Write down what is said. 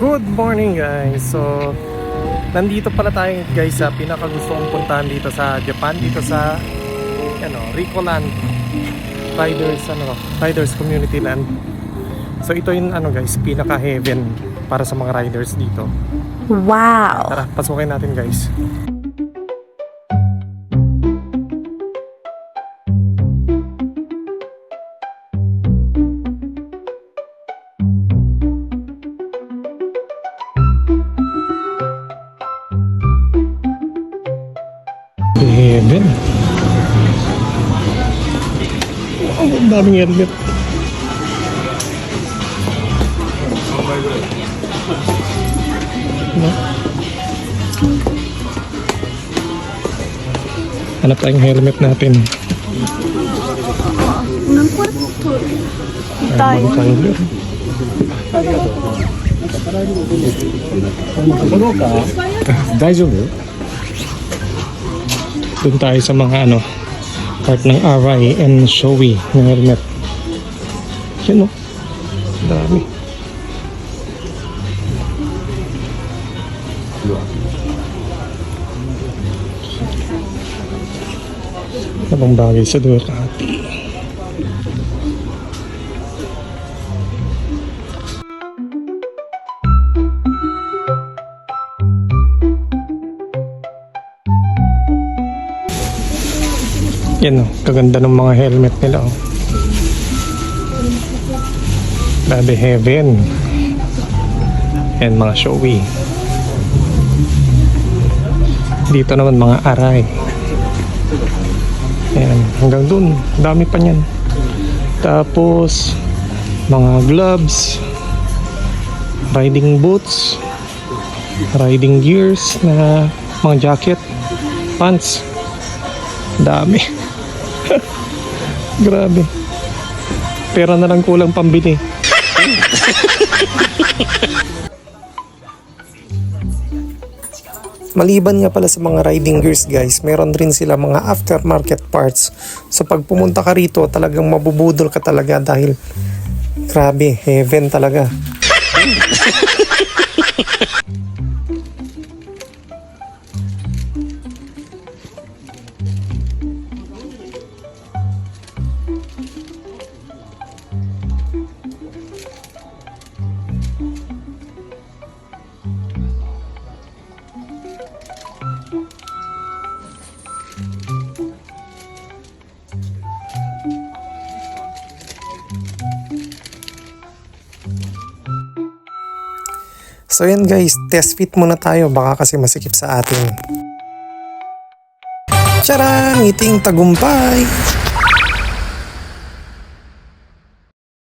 Good morning guys! So, nandito pala tayo guys sa pinakagusto kong puntahan dito sa Japan, dito sa ano, Ricoland Riders, ano, Riders Community Land. So, ito yung ano guys, pinaka heaven para sa mga riders dito. Wow. Tara, pasukin natin guys. Heaven. Wow, ang daming helmet. No? Hanap tayong helmet natin. Tayo. Ano Tyler? Daijoubu? Doon tayo sa mga ano, part ng and Shoei ng helmet. Yan o. Dami. Anong bagay sa Ducati? Yan o, kaganda ng mga helmet nila o. Daddy Heaven. Yan mga showy. Dito naman mga aray. Yan, hanggang dun. Dami pa niyan. Tapos, mga gloves, riding boots, riding gears na mga jacket, pants. Dami. Grabe. Pera na lang kulang pambili. Maliban nga pala sa mga riding gears guys, meron rin sila mga aftermarket parts. So pag pumunta ka rito, talagang mabubudol ka talaga dahil grabe, heaven talaga. So yan guys, test fit muna tayo baka kasi masikip sa atin. Charan! Ngiting tagumpay!